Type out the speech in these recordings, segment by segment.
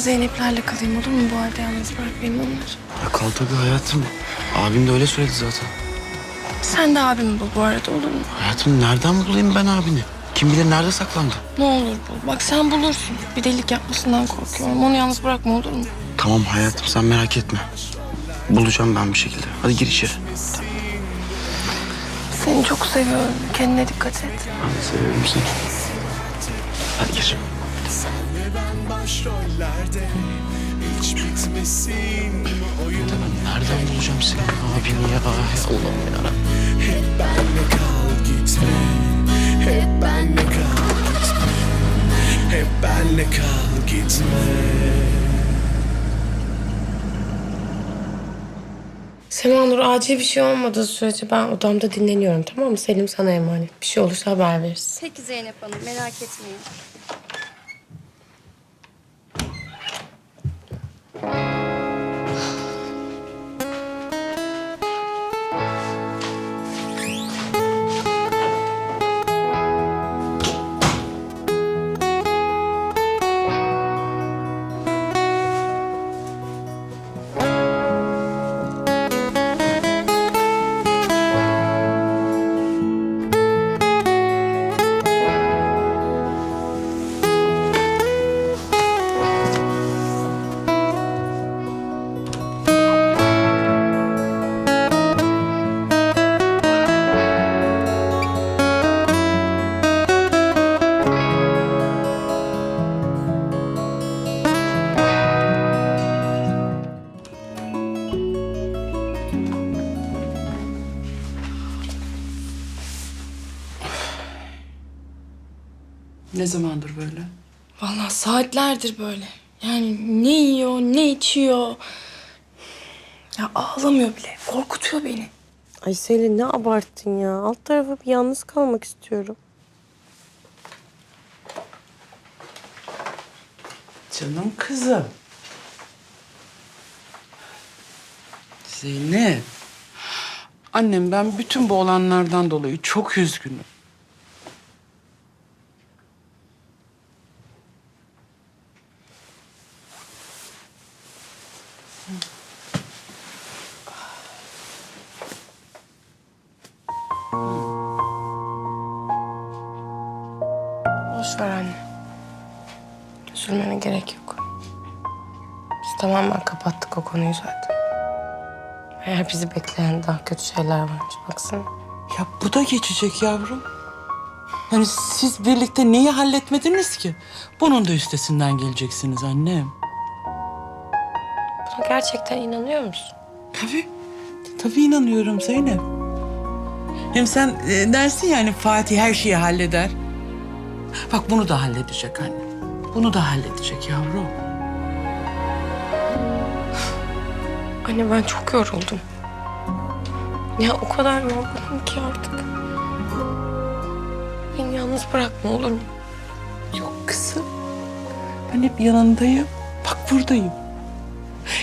Zeynep'lerle kalayım olur mu? Bu halde yalnız bırakmayayım onları. Ya kal tabii hayatım. Abim de öyle söyledi zaten. Sen de abimi bul bu arada olur mu? Hayatım nereden bulayım ben abini? Kim bilir nerede saklandı? Ne olur bul. Bak sen bulursun. Bir delilik yapmasından korkuyorum. Onu yalnız bırakma olur mu? Tamam hayatım sen merak etme. Bulacağım ben bir şekilde. Hadi gir içeri. Seni çok seviyorum. Kendine dikkat et. Ben de seviyorum seni. Hadi gir. Başrollerde hiç bitmesin oyun Nereden bulacağım seni abini ya? Allah'ım yarabbim. hep benle kal gitme hep benle kal gitme hep benle kal gitme Sema Nur acil bir şey olmadığı sürece ben odamda dinleniyorum tamam mı? Selim sana emanet. Bir şey olursa haber verirsin. Peki Zeynep Hanım merak etmeyin. thank you Ne zamandır böyle? Vallahi saatlerdir böyle. Yani ne yiyor, ne içiyor. Ya ağlamıyor bile. Korkutuyor beni. Ay Selin ne abarttın ya. Alt tarafa bir yalnız kalmak istiyorum. Canım kızım. Zeynep. Annem ben bütün bu olanlardan dolayı çok üzgünüm. Boş ver anne. Üzülmene gerek yok. Biz tamamen kapattık o konuyu zaten. Eğer bizi bekleyen daha kötü şeyler varmış baksana. Ya bu da geçecek yavrum. Yani siz birlikte neyi halletmediniz ki? Bunun da üstesinden geleceksiniz annem. Gerçekten inanıyor musun? Tabii. Tabii inanıyorum Zeynep. Hem sen e, dersin yani Fatih her şeyi halleder. Bak bunu da halledecek anne. Bunu da halledecek yavrum. Anne ben çok yoruldum. Ya o kadar yorgunum ki artık. Beni yalnız bırakma olur mu? Yok kızım. Ben hep yanındayım. Bak buradayım.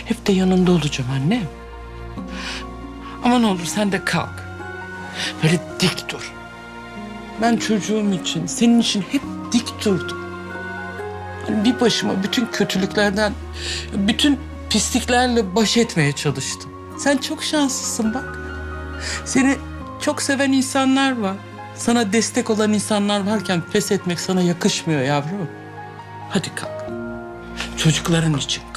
Hep de yanında olacağım annem. Ama ne olur sen de kalk. Böyle dik dur. Ben çocuğum için, senin için hep dik durdum. Hani bir başıma bütün kötülüklerden, bütün pisliklerle baş etmeye çalıştım. Sen çok şanslısın bak. Seni çok seven insanlar var. Sana destek olan insanlar varken pes etmek sana yakışmıyor yavrum. Hadi kalk. Çocukların için kalk.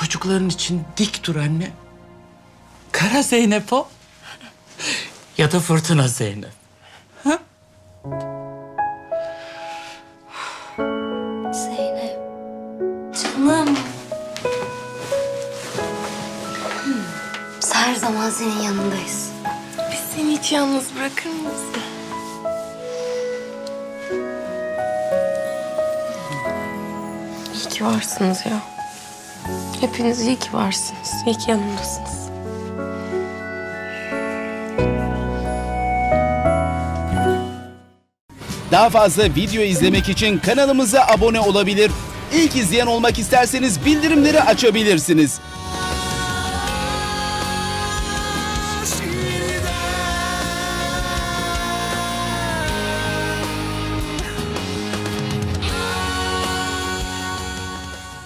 Çocukların için dik dur anne. Kara Zeynep o. Ya da fırtına Zeynep. Zeynep. Canım. Biz her zaman senin yanındayız. Biz seni hiç yalnız bırakır mıyız? İyi ki varsınız ya. Hepiniz iyi ki varsınız. İyi ki yanımdasınız. Daha fazla video izlemek için kanalımıza abone olabilir. İlk izleyen olmak isterseniz bildirimleri açabilirsiniz.